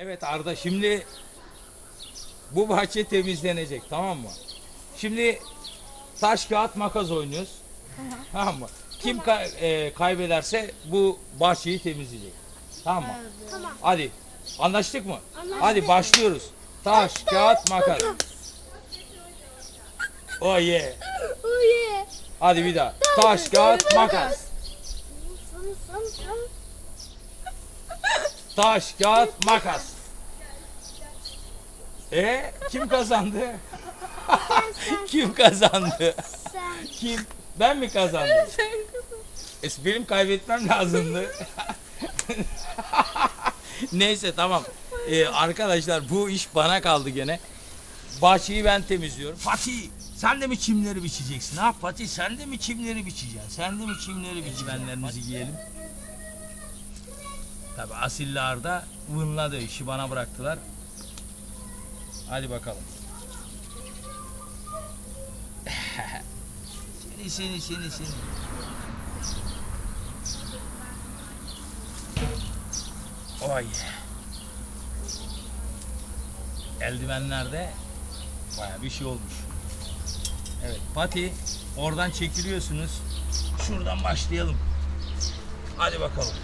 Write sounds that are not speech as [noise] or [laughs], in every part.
Evet Arda şimdi bu bahçe temizlenecek tamam mı? Şimdi taş kağıt makas oynuyoruz. Tamam mı? Kim ka- e, kaybederse bu bahçeyi temizleyecek. Tamam mı? Tamam. Hadi. Anlaştık mı? Anlaştık. Hadi başlıyoruz. Taş, kağıt, makas. Oh yeah. Oh yeah. Hadi bir daha. Taş, kağıt, makas. Taş, kağıt, makas. E kim kazandı? [laughs] kim kazandı? Sen. Kim? Ben mi [laughs] kazandım? E, benim kaybetmem lazımdı. [laughs] Neyse tamam. Ee, arkadaşlar bu iş bana kaldı gene. Bahçeyi ben temizliyorum. Fatih sen de mi çimleri biçeceksin? Ha Fatih sen de mi çimleri biçeceksin? Sen de mi çimleri biçmenlerinizi giyelim? Tabi Asilla da vınladı. işi bana bıraktılar. Hadi bakalım. Seni seni seni seni. Oy. Eldivenlerde baya bir şey olmuş. Evet Pati oradan çekiliyorsunuz. Şuradan başlayalım. Hadi bakalım.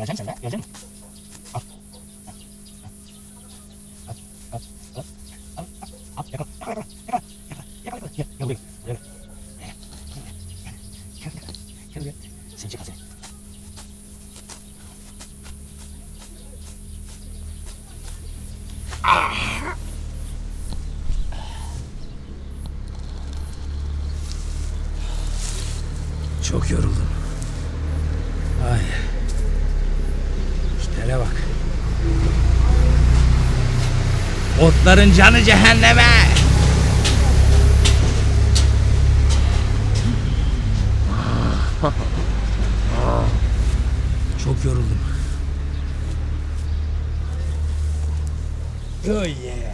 Gelecek misin be? Gelecek misin? Al. Al. Al. Al. Al. Al. Yakala. Yakala. Yakala. Yakala. Yakala. Gel. Gel buraya. Gel. Gel. Gel. Gel buraya. Seni çek seni. Çok yoruldum. Ay. İşte hele bak. Otların canı cehenneme. Çok yoruldum. Oh yeah.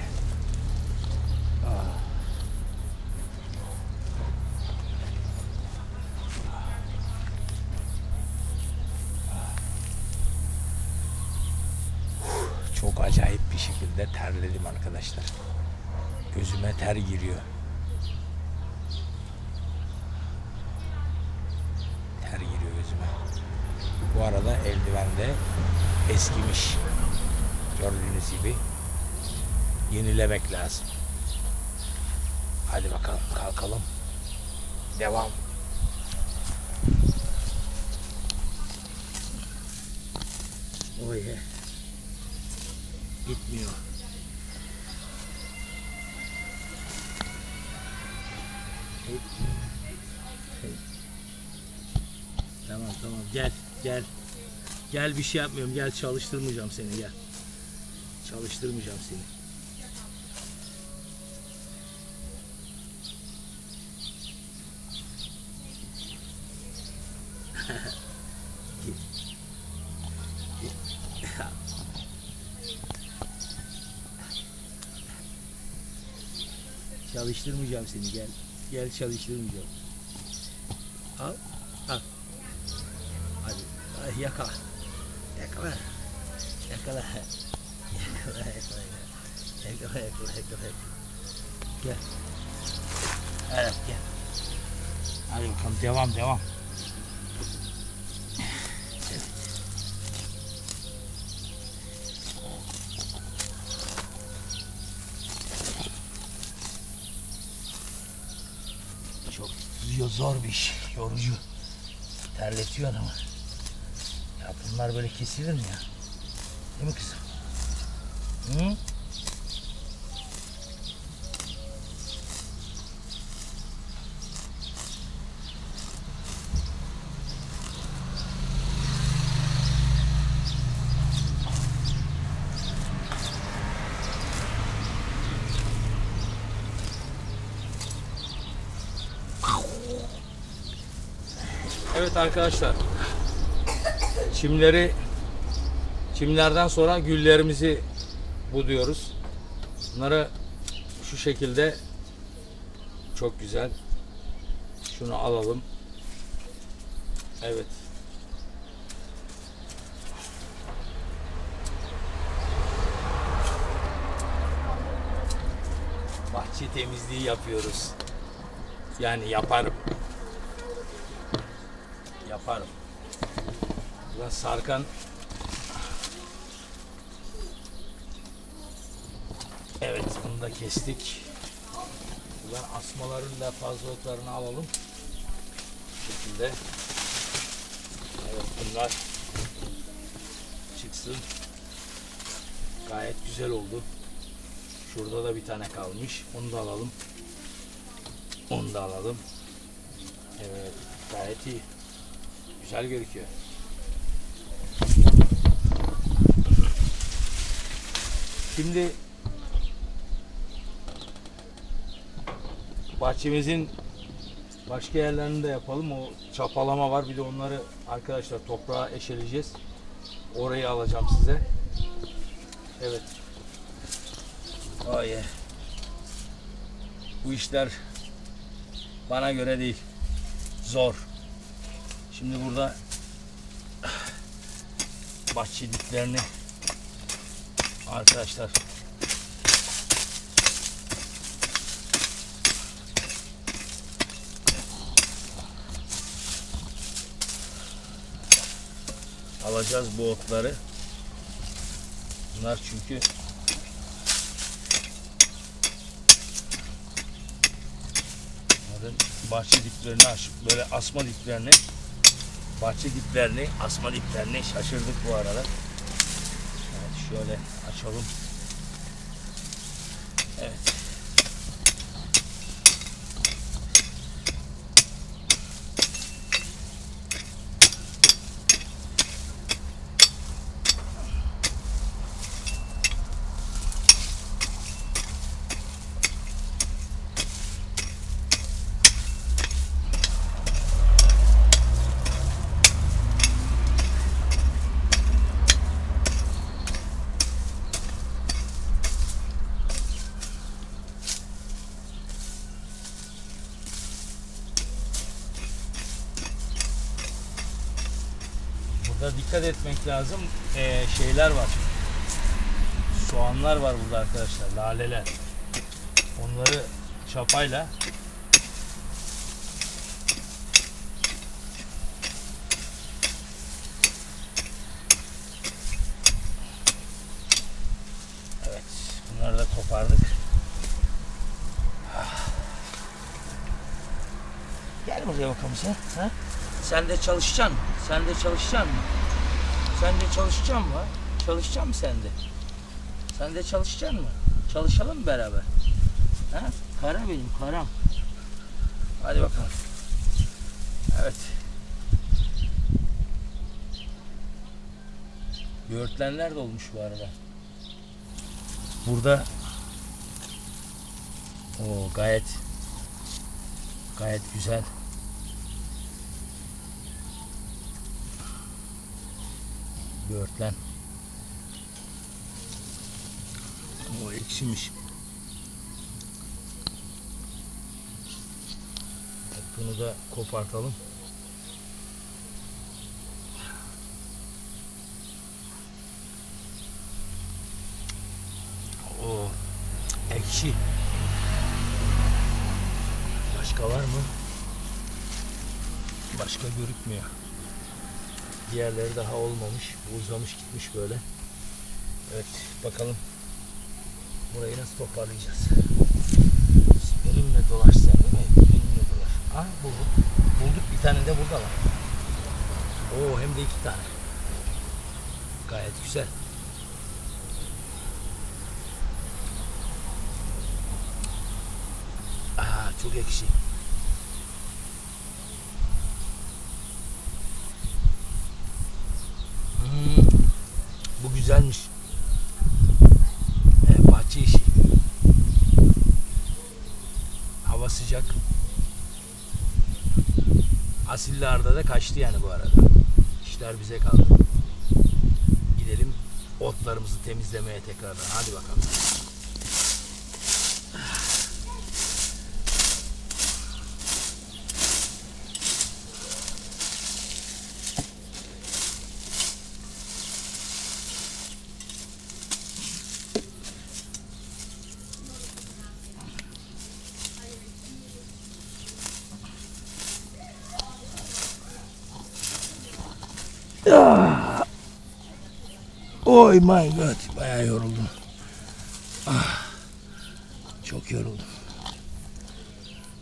Çok acayip bir şekilde terledim arkadaşlar. Gözüme ter giriyor. Ter giriyor gözüme. Bu arada eldiven de eskimiş. Gördüğünüz gibi yenilemek lazım. Hadi bakalım kalkalım. Devam. Oh yeah. Gitmiyor. Tamam tamam gel gel. Gel bir şey yapmıyorum gel çalıştırmayacağım seni gel. Çalıştırmayacağım seni. Çalıştırmayacağım seni gel. Gel çalıştırmayacağım. Al. Al. Hadi. Ay, yakala. Yakala. Yakala. Yakala yakala. Yakala yakala yakala. Gel. Evet gel. Hadi bakalım devam devam. Çok zor bir iş, yorucu. Terletiyor adamı. Ya bunlar böyle kesilir mi ya? Değil mi kızım? Hı? Arkadaşlar. Çimleri çimlerden sonra güllerimizi buduyoruz. Bunları şu şekilde çok güzel. Şunu alalım. Evet. Bahçe temizliği yapıyoruz. Yani yaparım. Yaparım. Ulan Sarkan Evet bunu da kestik. Ulan asmaların da fazlalıklarını alalım. Bu şekilde. Evet bunlar çıksın. Gayet güzel oldu. Şurada da bir tane kalmış. Onu da alalım. Onu da alalım. Evet gayet iyi. Güzel gözüküyor. Şimdi bahçemizin başka yerlerini de yapalım. O çapalama var. Bir de onları arkadaşlar toprağa eşeleyeceğiz. Orayı alacağım size. Evet. Yeah. Bu işler bana göre değil. Zor. Şimdi burada bahçe diplerini arkadaşlar alacağız bu otları. Bunlar çünkü bahçe diplerini aşıp böyle asma diplerini bahçe diplerini, asma diplerini şaşırdık bu arada. Evet şöyle açalım. Evet. Burada dikkat etmek lazım. Ee, şeyler var. Soğanlar var burada arkadaşlar. Laleler. Onları çapayla Evet. Bunları da kopardık. Gel buraya bakalım sen. Ha? Sen de çalışacaksın? Sen de çalışacaksın? Sen de çalışacaksın mı? Çalışacaksın mı sen de? Sen de çalışacaksın mı? Çalışalım mı beraber? Ha? Kara benim, karam. Hadi bakalım. Evet. Böğürtlenler de olmuş bu arada. Burada o gayet gayet güzel. Böğürtlen. O ekşimiş. Bunu da kopartalım. O ekşi. Başka var mı? Başka görükmüyor. Diğerleri daha olmamış. Uzamış gitmiş böyle. Evet bakalım. Burayı nasıl toparlayacağız? Benimle dolaş sen değil mi? Benimle dolaş. Ah bulduk. Bulduk bir tane de burada var. Oo hem de iki tane. Gayet güzel. Aa çok ekşi. Hmm, bu güzelmiş. Ee, bahçe işi. Hava sıcak. Asilli Arda da kaçtı yani bu arada. İşler bize kaldı. Gidelim otlarımızı temizlemeye tekrardan. Hadi bakalım. Oy my god. Bayağı yoruldum. Ah, çok yoruldum.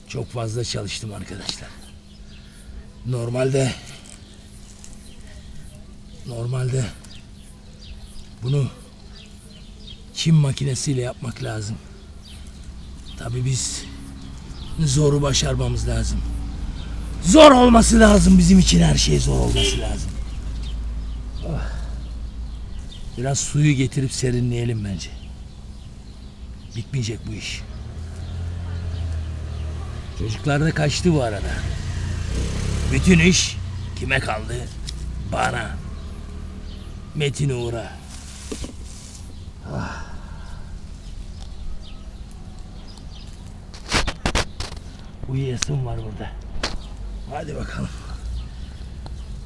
Çok fazla çalıştım arkadaşlar. Normalde normalde bunu çim makinesiyle yapmak lazım. Tabii biz zoru başarmamız lazım. Zor olması lazım bizim için her şey zor olması lazım. Biraz suyu getirip serinleyelim bence. Bitmeyecek bu iş. Çocuklar da kaçtı bu arada. Bütün iş kime kaldı? Bana. Metin Uğur'a. Ah. Uyuyasım var burada. Hadi bakalım.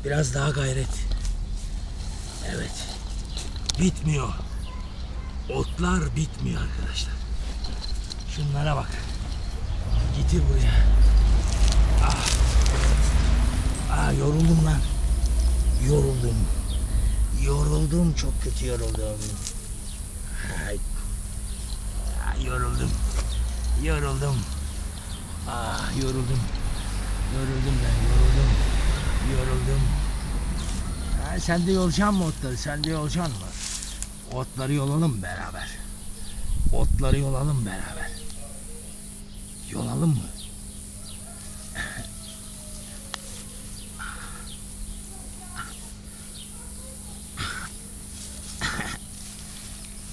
Biraz daha gayret. Evet. Bitmiyor. Otlar bitmiyor arkadaşlar. Şunlara bak. Getir buraya. Ah. Ah yoruldum lan. Yoruldum. Yoruldum çok kötü yoruldum. Ay. Ah, yoruldum. Yoruldum. Ah yoruldum. Yoruldum ben yoruldum. Yoruldum. Ha, sen de yolacaksın mı otları? Sen de yolacaksın mı? Otları yolalım beraber. Otları yolalım beraber. Yolalım mı?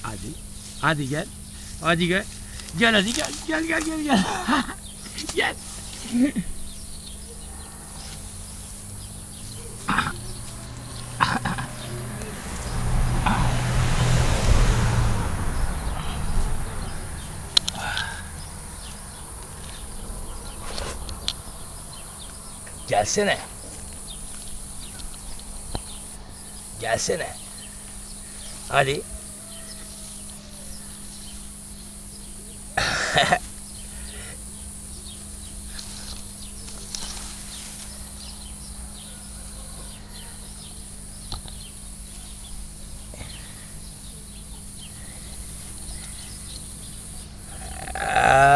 Hadi. Hadi gel. Hadi gel. Gel hadi gel. Gel gel gel gel. [laughs] gel. Gelsene. Gelsene. Hadi. [laughs]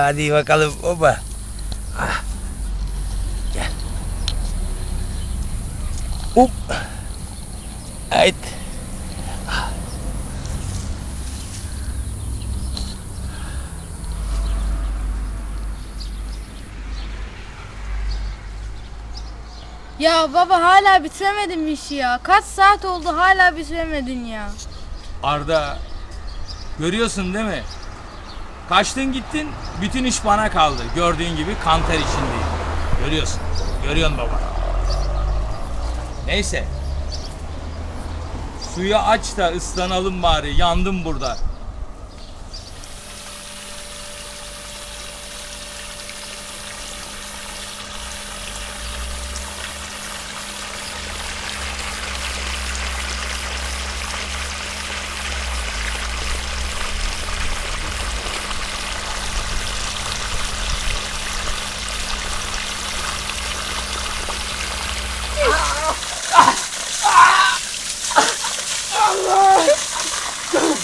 Hadi bakalım baba. Ah. Gel. Up. Ait. Ya baba hala bitiremedim işi ya. Kaç saat oldu hala bitiremedin ya. Arda görüyorsun değil mi? Kaçtın gittin bütün iş bana kaldı. Gördüğün gibi kanter içindeyim. Görüyorsun. Görüyorsun baba. Neyse. Suyu aç da ıslanalım bari. Yandım burada.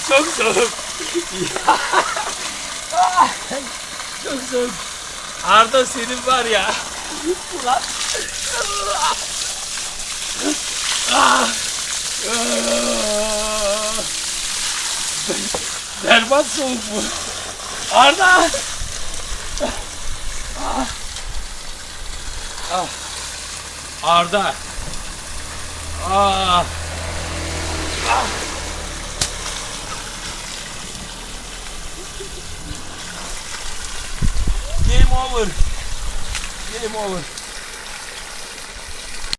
Çok soğuk. Çok soğuk. Arda senin var ya. Ulan. Ah. Ah. Berbat soğuk bu. Arda. Ah. Ah. Arda. Ah. Game over. Game over.